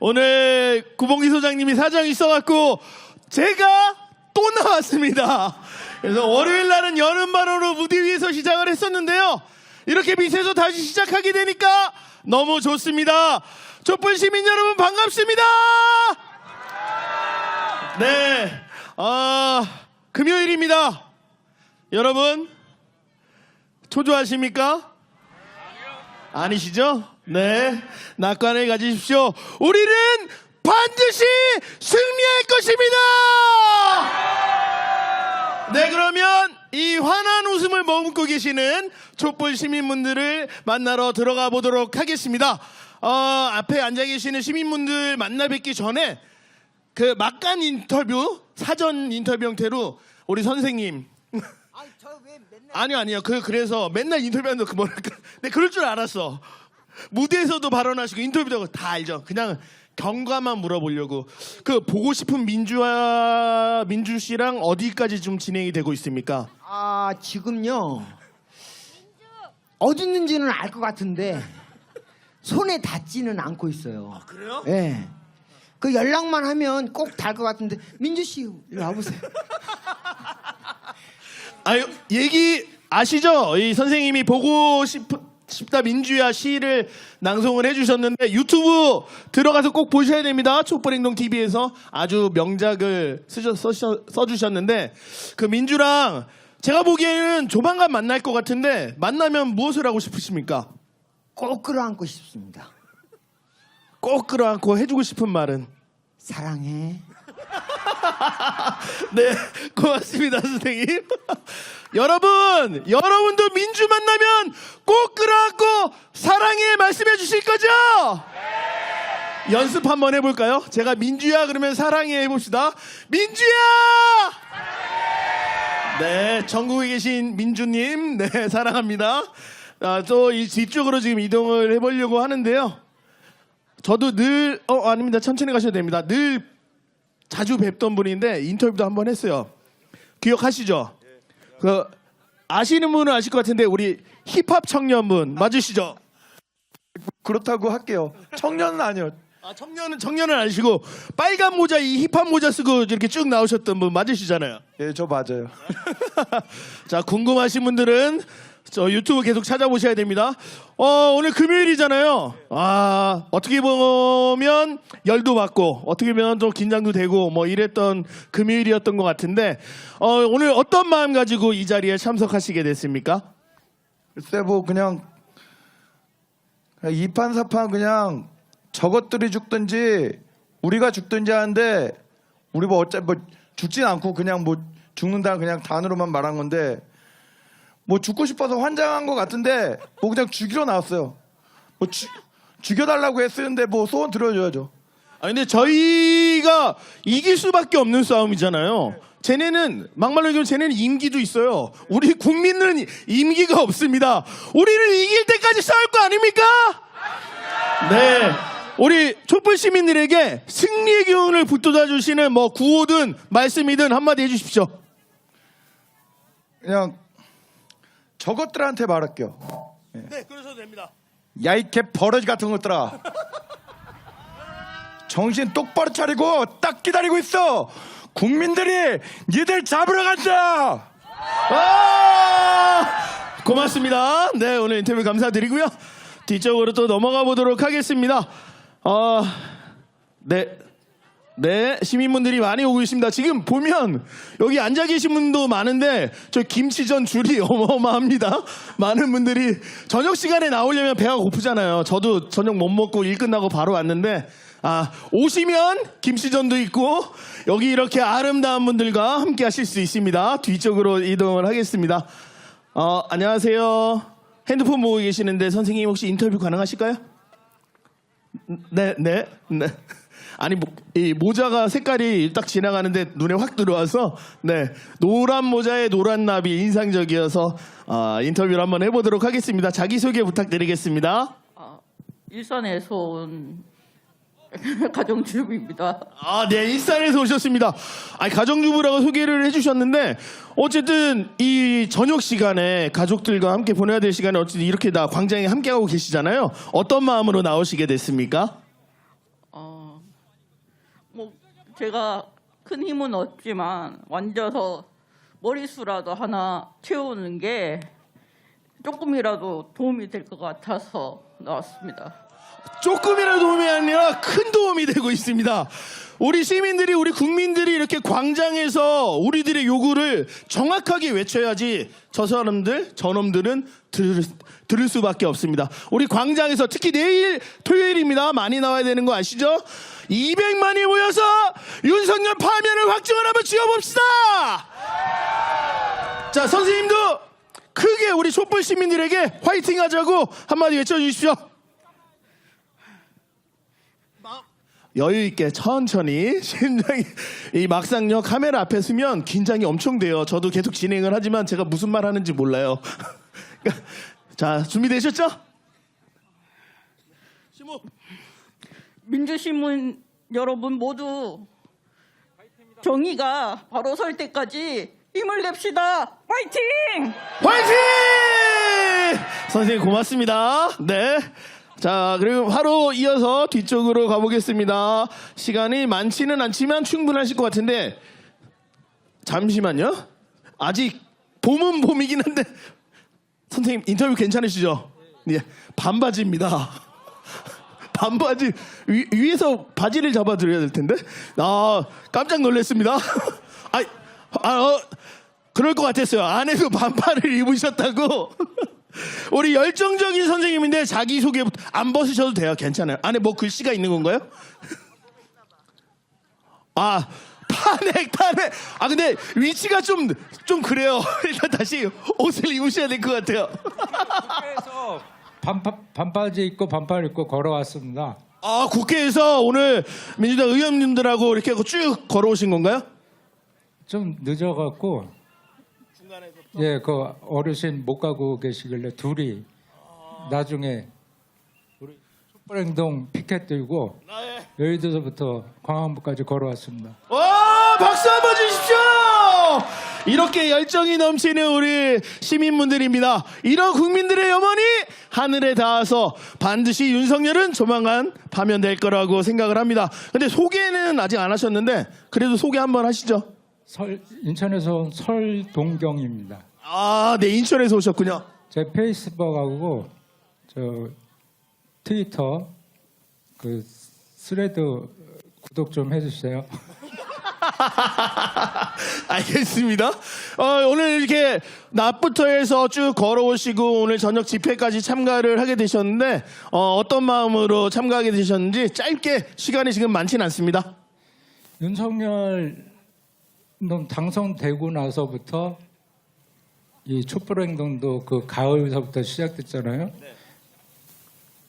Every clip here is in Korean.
오늘 구봉기 소장님이 사정이 있어갖고 제가 또 나왔습니다. 그래서 월요일 날은 여름바로로 무대 위에서 시작을 했었는데요. 이렇게 밑에서 다시 시작하게 되니까 너무 좋습니다. 촛불 시민 여러분 반갑습니다. 네, 아 금요일입니다. 여러분 초조하십니까? 아니시죠? 네. 낙관을 가지십시오. 우리는 반드시 승리할 것입니다! 네, 그러면 이 환한 웃음을 머금고 계시는 촛불 시민분들을 만나러 들어가 보도록 하겠습니다. 어, 앞에 앉아 계시는 시민분들 만나 뵙기 전에 그 막간 인터뷰, 사전 인터뷰 형태로 우리 선생님 아니 아니요 아니요. 그 그래서 맨날 인터뷰하는 그 뭐랄까. 네 그럴 줄 알았어. 무대에서도 발언하시고 인터뷰도 하고 다 알죠. 그냥 경과만 물어보려고. 그 보고 싶은 민주와 민주 씨랑 어디까지 좀 진행이 되고 있습니까? 아 지금요? 어디 있는지는 알 것 같은데 손에 닿지는 않고 있어요. 그래요? 예. 그 연락만 하면 꼭 닿을 것 같은데 민주 씨 이리 와보세요. 아유 얘기 아시죠 이 선생님이 보고 싶 싶다 민주야 시를 낭송을 해주셨는데 유튜브 들어가서 꼭 보셔야 됩니다. 촛불행동 TV에서 아주 명작을 쓰셔, 써셔, 써주셨는데 그 민주랑 제가 보기에는 조만간 만날 것 같은데 만나면 무엇을 하고 싶으십니까? 꼭 끌어안고 싶습니다. 꼭 끌어안고 해주고 싶은 말은 사랑해. 네 고맙습니다 선생님. 여러분 여러분도 민주 만나면 꼭 끌어안고 사랑해 말씀해 주실 거죠? 연습 한번 해볼까요? 제가 민주야 그러면 사랑해 해봅시다. 민주야! 네, 전국에 계신 민주님, 네, 사랑합니다. 아, 또 이 뒤쪽으로 지금 이동을 해보려고 하는데요. 저도 늘, 어, 아닙니다. 천천히 가셔도 됩니다. 늘 자주 뵙던 분인데 인터뷰도 한 번 했어요. 기억하시죠? 그, 아시는 분은 아실 것 같은데 우리 힙합 청년분 맞으시죠? 그렇다고 할게요. 청년은 아니요. 아, 청년은 청년은 아시고 빨간 모자 이 힙합 모자 쓰고 이렇게 쭉 나오셨던 분 맞으시잖아요. 예, 저 맞아요. 자 궁금하신 분들은 저 유튜브 계속 찾아보셔야 됩니다. 어, 오늘 금요일이잖아요. 아 어떻게 보면 열도 받고 어떻게 보면 좀 긴장도 되고 뭐 이랬던 금요일이었던 것 같은데 어, 오늘 어떤 마음 가지고 이 자리에 참석하시게 됐습니까? 글쎄 뭐 그냥 이판사판 그냥 저것들이 죽든지 우리가 죽든지 하는데 우리 뭐 어차피 뭐 죽진 않고 그냥 뭐 죽는다 그냥 단어로만 말한 건데 뭐 죽고 싶어서 환장한 것 같은데 뭐 그냥 죽이러 나왔어요. 뭐 죽, 죽여달라고 했는데 뭐 소원 들어줘야죠. 아 근데 저희가 이길 수밖에 없는 싸움이잖아요. 쟤네는 막말로 얘기하면 쟤네는 임기도 있어요. 우리 국민은 임기가 없습니다. 우리는 이길 때까지 싸울 거 아닙니까? 네. 우리 촛불 시민들에게 승리의 기운을 북돋아 주시는 뭐 구호든 말씀이든 한마디 해주십시오. 그냥 저것들한테 말할게요. 네, 그러셔도 됩니다. 야이개 버러지 같은 것들아 정신 똑바로 차리고 딱 기다리고 있어 국민들이 니들 잡으러 간다 아! 고맙습니다. 네, 오늘 인터뷰 감사드리고요. 뒤쪽으로 또 넘어가 보도록 하겠습니다. 어, 네. 네, 시민분들이 많이 오고 있습니다. 지금 보면 여기 앉아 계신 분도 많은데 저 김치전 줄이 어마어마합니다. 많은 분들이 저녁 시간에 나오려면 배가 고프잖아요. 저도 저녁 못 먹고 일 끝나고 바로 왔는데 아, 오시면 김치전도 있고 여기 이렇게 아름다운 분들과 함께 하실 수 있습니다. 뒤쪽으로 이동을 하겠습니다. 어, 안녕하세요. 핸드폰 보고 계시는데 선생님 혹시 인터뷰 가능하실까요? 네, 네, 네. 아니 모, 이 모자가 색깔이 딱 지나가는데 눈에 확 들어와서 네 노란 모자에 노란 나비 인상적이어서 아, 인터뷰를 한번 해보도록 하겠습니다. 자기 소개 부탁드리겠습니다. 일산에서 온 가정주부입니다. 아, 네, 일산에서 오셨습니다. 아니, 가정주부라고 소개를 해주셨는데, 어쨌든 이 저녁 시간에 가족들과 함께 보내야 될 시간에 어쨌든 이렇게 다 광장에 함께 하고 계시잖아요. 어떤 마음으로 나오시게 됐습니까? 어, 뭐 제가 큰 힘은 없지만 앉아서 머리수라도 하나 채우는 게 조금이라도 도움이 될 것 같아서 나왔습니다. 조금이라도 도움이 아니라 큰 도움이 되고 있습니다. 우리 시민들이 우리 국민들이 이렇게 광장에서 우리들의 요구를 정확하게 외쳐야지 저 사람들 저놈들은 들을, 들을 수밖에 없습니다. 우리 광장에서 특히 내일 토요일입니다. 많이 나와야 되는 거 아시죠? 200만이 모여서 윤석열 파면을 확정을 한번 지어봅시다. 자 선생님도 크게 우리 촛불 시민들에게 화이팅 하자고 한마디 외쳐주십시오. 여유 있게 천천히 심장이 이 막상요 카메라 앞에 서면 긴장이 엄청 돼요. 저도 계속 진행을 하지만 제가 무슨 말 하는지 몰라요. 그러니까 자 준비되셨죠? 시모 민주시민 여러분 모두 정의가 바로 설 때까지 힘을 냅시다. 파이팅! 화이팅! 선생님 고맙습니다. 네. 자, 그리고 바로 이어서 뒤쪽으로 가보겠습니다. 시간이 많지는 않지만 충분하실 것 같은데, 잠시만요. 아직 봄은 봄이긴 한데, 선생님 인터뷰 괜찮으시죠? 예, 반바지입니다. 반바지 위, 위에서 바지를 잡아드려야 될 텐데, 아 깜짝 놀랐습니다. 아, 아 어, 그럴 것 같았어요. 안에서 반팔을 입으셨다고. 우리 열정적인 선생님인데 자기 소개 안 벗으셔도 돼요. 괜찮아요. 안에 뭐 글씨가 있는 건가요? 아 탄핵 탄핵. 아 근데 위치가 좀 좀 그래요. 일단 다시 옷을 입으셔야 될 것 같아요. 그래서 반파, 반바지 입고 반팔 입고 걸어왔습니다. 아 국회에서 오늘 민주당 의원님들하고 이렇게 하고 쭉 걸어오신 건가요? 좀 늦어갖고 예, 그 어르신 못 가고 계시길래 둘이 나중에 우리 촛불행동 피켓 들고 여의도서부터 광화문까지 걸어왔습니다. 와 박수 한번 주십시오. 이렇게 열정이 넘치는 우리 시민분들입니다. 이런 국민들의 염원이 하늘에 닿아서 반드시 윤석열은 조만간 파면될 거라고 생각을 합니다. 근데 소개는 아직 안 하셨는데 그래도 소개 한번 하시죠. 설, 인천에서 온 설동경입니다. 아, 네 인천에서 오셨군요. 제 페이스북하고 저 트위터 그 스레드 구독 좀 해주세요. 알겠습니다. 어, 오늘 이렇게 낮부터 해서 쭉 걸어오시고 오늘 저녁 집회까지 참가를 하게 되셨는데 어, 어떤 마음으로 참가하게 되셨는지 짧게 시간이 지금 많지는 않습니다. 윤석열 놈 당선되고 나서부터 이 촛불 행동도 그 가을서부터 시작됐잖아요.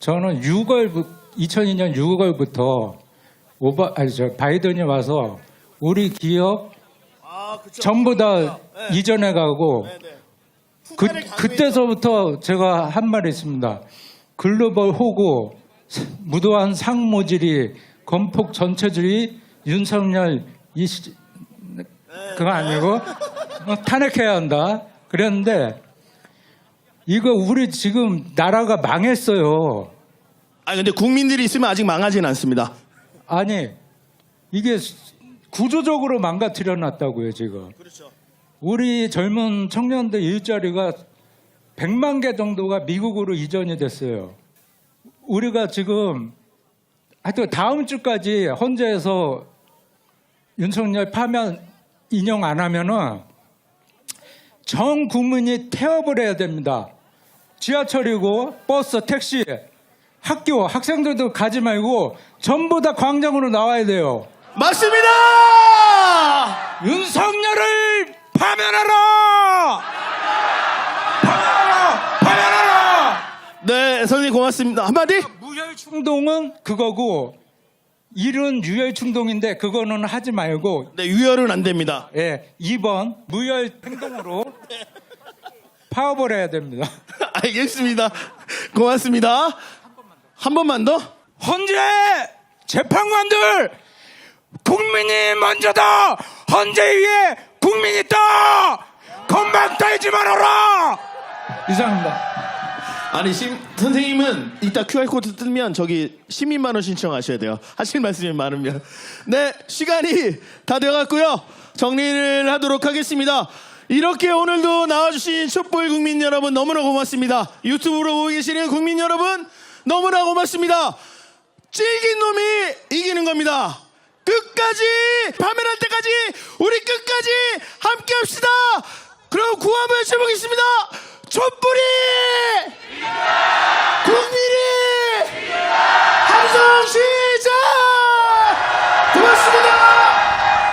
저는 6월 2002년 6월부터 오바 아니 저 바이든이 와서 우리 기업 전부 다 이전해 가고 그 그때서부터 제가 한 말이 있습니다. 글로벌 호구 무도한 상모질이 건폭 전체주의 윤석열 이 시, 그거 아니고 어, 탄핵해야 한다. 그랬는데 이거 우리 지금 나라가 망했어요. 아 근데 국민들이 있으면 아직 망하진 않습니다. 아니 이게 구조적으로 망가뜨려 놨다고요 지금. 우리 젊은 청년들 일자리가 100만 개 정도가 미국으로 이전이 됐어요. 우리가 지금 하여튼 다음 주까지 헌재에서 윤석열 파면 인용 안 하면은 전 국민이 태업을 해야 됩니다. 지하철이고 버스, 택시, 학교, 학생들도 가지 말고 전부 다 광장으로 나와야 돼요. 맞습니다. 윤석열을 파면하라! 파면하라! 파면하라! 네 선생님 고맙습니다. 한마디. 무혈 충동은 그거고 일은 유혈 충동인데 그거는 하지 말고 네 유혈은 안 됩니다. 예, 2번 무혈 행동으로 파업을 해야 됩니다. 알겠습니다. 고맙습니다. 한 번만 더. 헌재 재판관들 국민이 먼저다 헌재 위에 국민이 있다 건방 떨지 말아라 이상입니다 아니 심, 선생님은 이따 QR 코드 뜨면 저기 시민 만 원 신청하셔야 돼요. 하실 말씀이 많으면. 네 시간이 다 되어갔고요. 정리를 하도록 하겠습니다. 이렇게 오늘도 나와주신 촛불 국민 여러분 너무나 고맙습니다. 유튜브로 보고 계시는 국민 여러분 너무나 고맙습니다. 찔긴 놈이 이기는 겁니다. 끝까지 파멸할 때까지 우리 끝까지 함께 합시다. 그럼 구호 한번 외쳐보겠습니다. 촛불이! 국민이! 함성 시작! 고맙습니다.